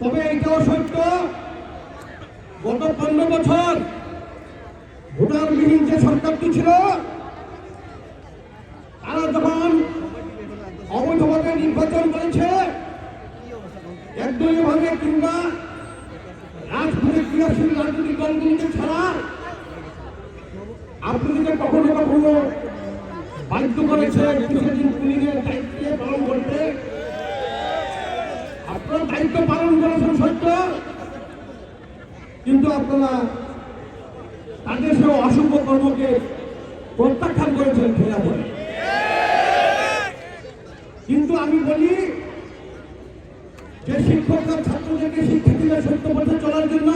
তবে এটাও সত্য গত পনেরো বছর ভোটারবিহীন যে সরকারটি ছিল, তারা যখন অবৈধভাবে নির্বাচন করেছে একদলীয় ভাবে কিংবা রাজনীতি ক্রিয়াশীল রাজনৈতিক দলগুলিকে ছাড়া আপনাদেরকে কখনো কখনো বাধ্য করেছে দায়িত্বে পালন করতে। দায়িত্ব পালন করেছেন সত্য। কিন্তু আপনারা তাদের সে অশুভ কর্মকে প্রত্যাখ্যান করেছেন ফেরা বলে। কিন্তু আমি বলি, যে শিক্ষকরা ছাত্রদেরকে শিক্ষার্থীরা সত্য পথে চলার জন্য,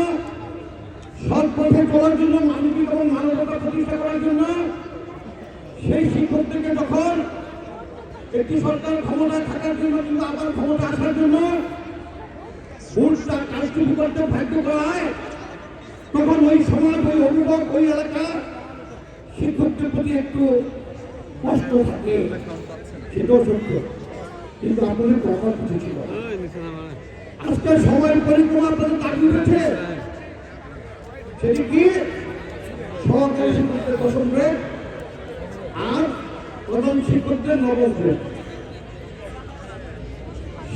সৎ পথে চলার জন্য, মানবিক এবং মানবতা প্রতিষ্ঠা করার জন্য, সেই শিক্ষকদেরকে যখন একটি সরকার ক্ষমতায় থাকার জন্য কিংবা আবার ক্ষমতা আসার জন্য করা তখন ওই সমাজ ওই অভিভাবক ওই এলাকা শিক্ষকদের প্রতি একটু কষ্ট থাকে। সেটাও সত্য। কিন্তু আপনাদের কথা কিছু ছিল। আজকে সময়ের পরিক্রমা আপনাদের দাবি উঠেছে। সেটি কি সহকারী শিক্ষকদের দশম গ্রেড আর প্রধান শিক্ষকদের নবম গ্রেড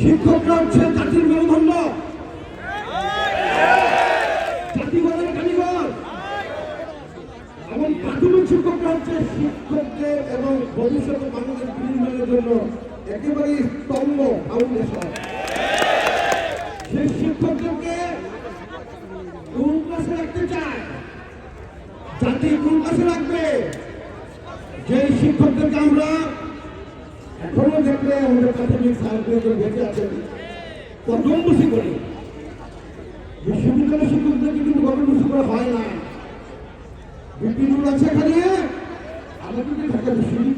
শিক্ষকরা হচ্ছে জাতির মেরুদণ্ড জাতিগণের কারিগর এবং প্রাথমিক শিক্ষকরা হচ্ছে শিক্ষকদের এবং ভবিষ্যতে মানুষের বিনিময়ের জন্য একেবারে স্তম্ভ ফাউন্ডেশন সেই শিক্ষকদেরকে কোন ক্লাসে রাখতে চায়? জাতি কোন রাখবে? যে শিক্ষকদেরকে আমরা এখনও দেখলে আমাদের প্রাথমিক সার্কুলেটর বেঁচে আছেন কদমবসি করি বিশ্ববিদ্যালয় শিক্ষকদেরকে কিন্তু কদমবসি করা হয় না। বিপিনুর আছে এখানে আমাদের যে ঢাকা বিশ্ববিদ্যালয়ের প্রাক্তন ছাত্র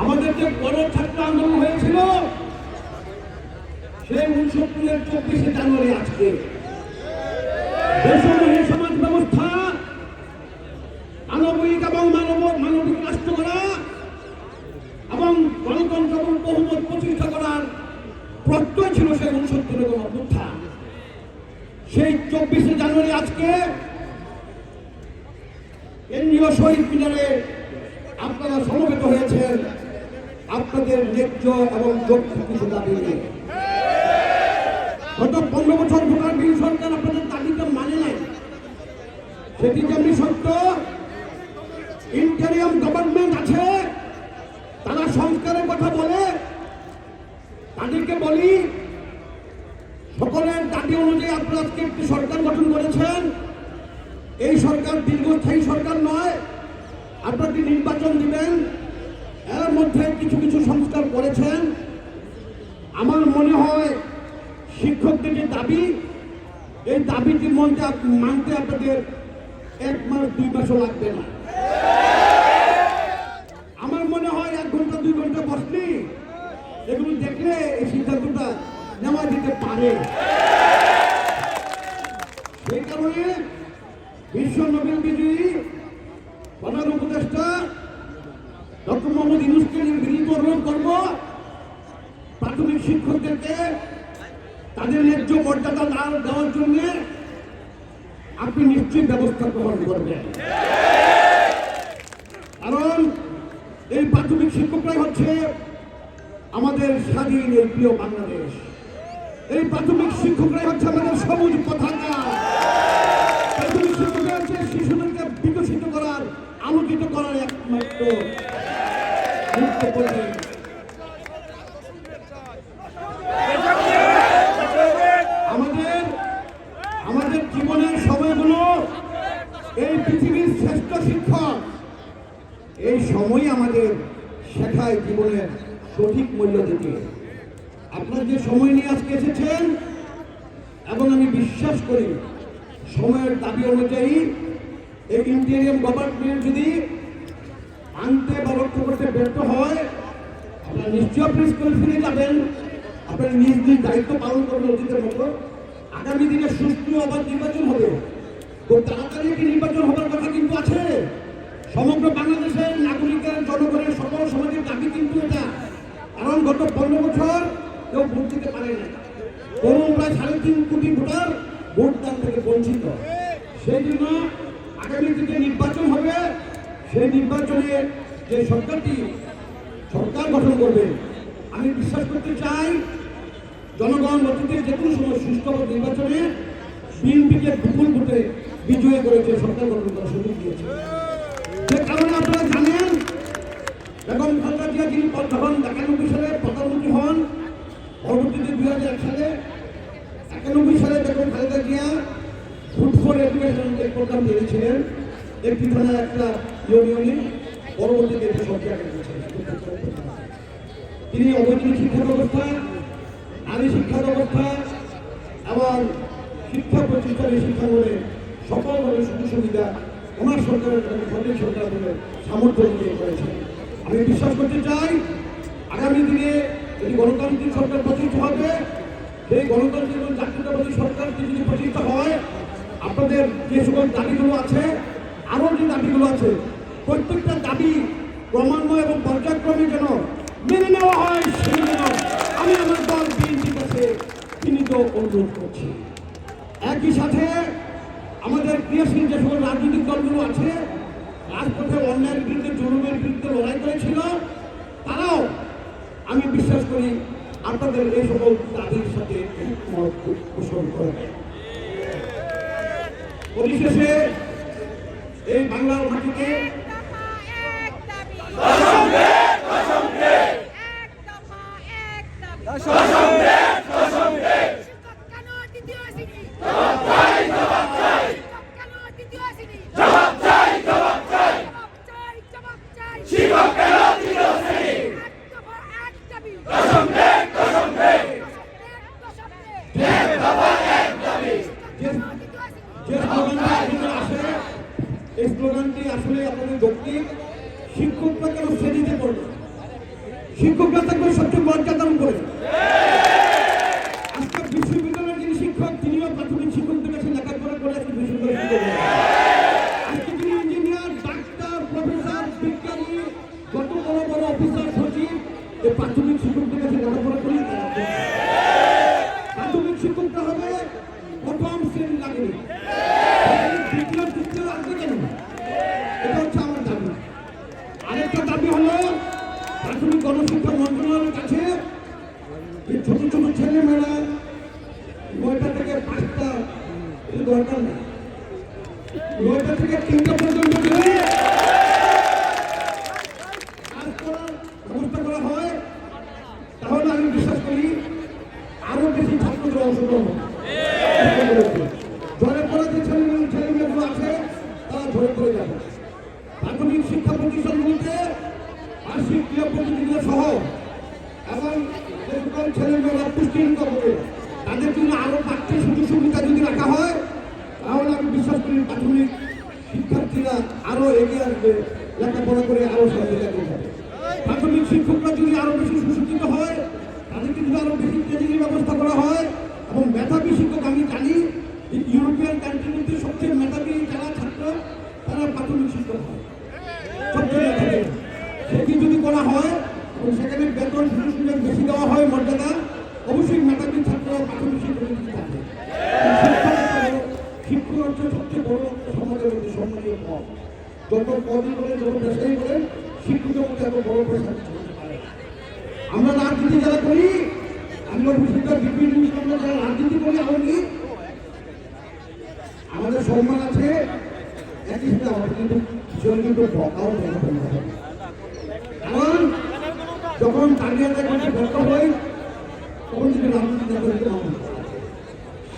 আমাদের যে বড় ছাত্র আন্দোলন হয়েছিল সেই উনসত্তরের চব্বিশে জানুয়ারি আজকে দেশমহী সমাজ ব্যবস্থা মানবিক এবং মানব মানবিক রাষ্ট্র করা এবং গণতন্ত্র এবং বহুমত প্রতিষ্ঠা করার প্রত্যয় ছিল সেই উনসত্তরের অভ্যুত্থান। সেই চব্বিশে জানুয়ারি আজকে কেন্দ্রীয় শহীদ মিনারে আপনারা সমবেত হয়েছেন। আপনাদের ন্যায্য এবং যোগ্য কিছু দাবি গত পনেরো বছর ভোটার বিল সরকার আপনাদের দাবিটা মানে নাই। সেটি যেমনি সত্য ইন্টারিয়াম গভর্নমেন্ট আছে, তারা সংস্কারের কথা বলে। তাদেরকে বলি সকলের দাবি অনুযায়ী আপনারা আজকে একটি সরকার গঠন করেছেন। এই সরকার দীর্ঘস্থায়ী সরকার নয়। আপনারা একটি নির্বাচন দিবেন। এর মধ্যে কিছু কিছু সংস্কার করেছেন। আমার মনে হয় শিক্ষকদের যে দাবি, এই দাবিটি আপ- মানতে আপনাদের এক মাস, দুই মাসও লাগবে না আমার মনে হয় এক ঘণ্টা দুই ঘণ্টা বসলি এগুলো দেখলে এই সিদ্ধান্তটা নেওয়া পারে সেই কারণে বিশ্ব নোবেল বিজয়ী প্রধান উপদেষ্টা ডক্টর মোহাম্মদ ইউনুসকে বিনীত অনুরোধ করব, প্রাথমিক শিক্ষকদেরকে তাদের ন্যায্য মর্যাদা না দেওয়ার জন্য আপনি নিশ্চয়ই ব্যবস্থা গ্রহণ করবেন। কারণ এই প্রাথমিক শিক্ষকরাই হচ্ছে আমাদের স্বাধীন এই প্রিয় বাংলাদেশ। এই প্রাথমিক শিক্ষকরাই হচ্ছে আমাদের সবুজ পতাকা। প্রাথমিক শিক্ষকরা হচ্ছে শিশুদেরকে বিকশিত করার, আলোকিত করার একমাত্র মুক্ত করে আমাদের আমাদের জীবনের সময়গুলো এই পৃথিবীর শ্রেষ্ঠ শিক্ষক। এই সময় আমাদের শেখায় জীবনের সঠিক মূল্য দিতে আপনার যে সময় নিয়ে আজকে এসেছেন, এবং আমি বিশ্বাস করি, সময়ের দাবি অনুযায়ী এই ইন্টেরিয়াম গভর্নমেন্ট যদি আনতে বা রক্ষা করতে ব্যর্থ হয়, আপনারা নিশ্চয় প্রেস করে ফিরে যাবেন। আপনার নিজ নিজ দায়িত্ব পালন করবেন অতীতের মতো। আগামী দিনে সুষ্ঠু আবার নির্বাচন হবে। খুব তাড়াতাড়ি একটি নির্বাচন হবার কথা কিন্তু আছে। সমগ্র বাংলাদেশের নাগরিকের, জনগণের, সকল সমাজের দাবি কিন্তু এটা। কারণ গত পনেরো বছর কেউ ভোট দিতে পারে না। কোনো প্রায় সাড়ে তিন কোটি ভোটার ভোটদান থেকে বঞ্চিত। সেই জন্য আগামী দিনে নির্বাচন হবে, সেই নির্বাচনে যে সরকারটি সরকার গঠন করবে, আমি বিশ্বাস করতে চাই জনগণ অতীতে যে কোনো সময় সুষ্ঠু নির্বাচনে বিএনপিকে বিপুল ভোটে বিজয়ী করেছে, সরকার গঠন করার সুযোগ দিয়েছে। যে কারণে আপনারা জানেন, বেগম খালেদা জিয়া যিনি যখন একানব্বই সালে প্রধানমন্ত্রী হন পরবর্তীতে দুই হাজার সালে, একানব্বই সালে Begum Khaleda Zia food for education যে প্রোগ্রাম দিয়েছিলেন একটি থানার একটা ইউনিয়নে পরবর্তীতে এটি সরকার তিনি অবৈতনিক শিক্ষা ব্যবস্থা, নারী শিক্ষা ব্যবস্থা এবং শিক্ষা প্রতিষ্ঠানে শিক্ষাঙ্গনে সকলভাবে সুযোগ সুবিধা ওনার সরকারের সরকার সরকার বলে সামর্থ্য দিয়ে করেছে আমি বিশ্বাস করতে চাই, আগামী দিনে যদি গণতান্ত্রিক সরকার প্রতিষ্ঠিত হবে সেই গণতান্ত্রিক এবং জাতীয়তাবাদী সরকার যদি প্রতিষ্ঠিত হয়। আপনাদের যে সকল দাবিগুলো আছে, আরও যে দাবিগুলো আছে, প্রত্যেকটা দাবি ক্রমান্বয় এবং পর্যায়ক্রমে যেন মেনে নেওয়া হয়, সেই জন্য আমি আমার দল বিএনপির কাছে বিনীত অনুরোধ করছি। একই সাথে আমাদের ক্রিয়াশীল যে সকল রাজনৈতিক দলগুলো আছে, রাজপথে অন্যায়ের বিরুদ্ধে জরুরের বিরুদ্ধে লড়াই করেছিল, তারাও আমি বিশ্বাস করি আপনাদের এই সকল দাবির সাথে মত এই বাংলার মাটিতে এক দফা এক দাবি এক দফা এক দাবি শিক্ষক কেন দ্বিতীয় শ্রেণি শিক্ষক কেন দ্বিতীয় শ্রেণি জবাব চাই জবাব চাই শিক্ষক কেন দ্বিতীয় শ্রেণি এক দফা এক দাবি দশম এক দশম এক দশম এক দাবি শিক্ষক কেন দ্বিতীয় শ্রেণি যে স্লোগানটি আপনাদের আসে এই স্লোগানটি আসলে আপনাদের দক্ষিণ শিক্ষকরা কেন শ্রেণীতে পড়বে। শিক্ষকরা থাকবে সবচেয়ে মর্যাদান করে আজকে বিশ্ববিদ্যালয়ের যিনি শিক্ষক তিনিও প্রাথমিক শিক্ষকদের কাছে লেখাপড়া করে আজকে বিশ্ববিদ্যালয় শিক্ষক হয়েছেন। আজকে তিনি ইঞ্জিনিয়ার ডাক্তার প্রফেসর বিজ্ঞানী যত বড় বড় অফিসার সচিব এই প্রাথমিক শিক্ষকদের কাছে লেখাপড়া করেই তারা করছে। প্রাথমিক শিক্ষকটা হবে প্রথম শ্রেণি নাগরিক দ্বিতীয় তৃতীয় আসবে কেন এটা হচ্ছে আমার দাবি আরেকটা দাবি হলো প্রাথমিক গণশিক্ষা মন্ত্রণালয়ের কাছে এই ছোট ছোট ছেলে মেয়েরা নয়টা থেকে পাঁচটা দরকার না নয়টা থেকে তিনটা পর্যন্ত কাজ করার ব্যবস্থা করা হয়, তাহলে আমি বিশ্বাস করি আরও বেশি ছাত্ররা অংশগ্রহণ। ঝরে পড়া যে ছেলে ছেলে মেয়েগুলো আছে, তারা ঝরে পড়ে যাবে। প্রাথমিক শিক্ষা প্রতিষ্ঠানগুলিতে বার্ষিক ক্রিয়া প্রতিযোগিতা সহ এবং ছেলে মেয়েরা পুষ্টিহীন করবে তাদের জন্য আরও পাঠ্য সুযোগ সুবিধা যদি রাখা হয়, তাহলে আমি বিশ্বাস করি প্রাথমিক শিক্ষার্থীরা আরও এগিয়ে আসবে, লেখাপড়া করে আরও সহযোগিতা করবে প্রাথমিক শিক্ষকরা যদি আরও বেশি সুশিক্ষিত হয়, তাদেরকে যদি আরও বেশি ট্রেনিং ব্যবস্থা করা হয়, এবং মেধাবী শিক্ষক আমি জানি ইউরোপিয়ান কান্ট্রিগুলিতে সবচেয়ে মেধাবী যারা ছাত্র, তারা প্রাথমিক শিক্ষক হয় সবচেয়ে মেধাবী সেটি যদি করা হয় এবং সেখানে বেতন সুযোগ সুযোগ বেশি দেওয়া হয় মর্যাদা অবশ্যই মেধাবী ছাত্ররা প্রাথমিক শিক্ষক থাকবে শিক্ষক হচ্ছে সবচেয়ে বড় আমরা রাজনীতি যারা করি আমরা যারা রাজনীতি করি আমি আমাদের সম্মান আছে, একই সাথে কিন্তু কিন্তু যখন ব্যর্থ হই তখন যদি রাজনীতি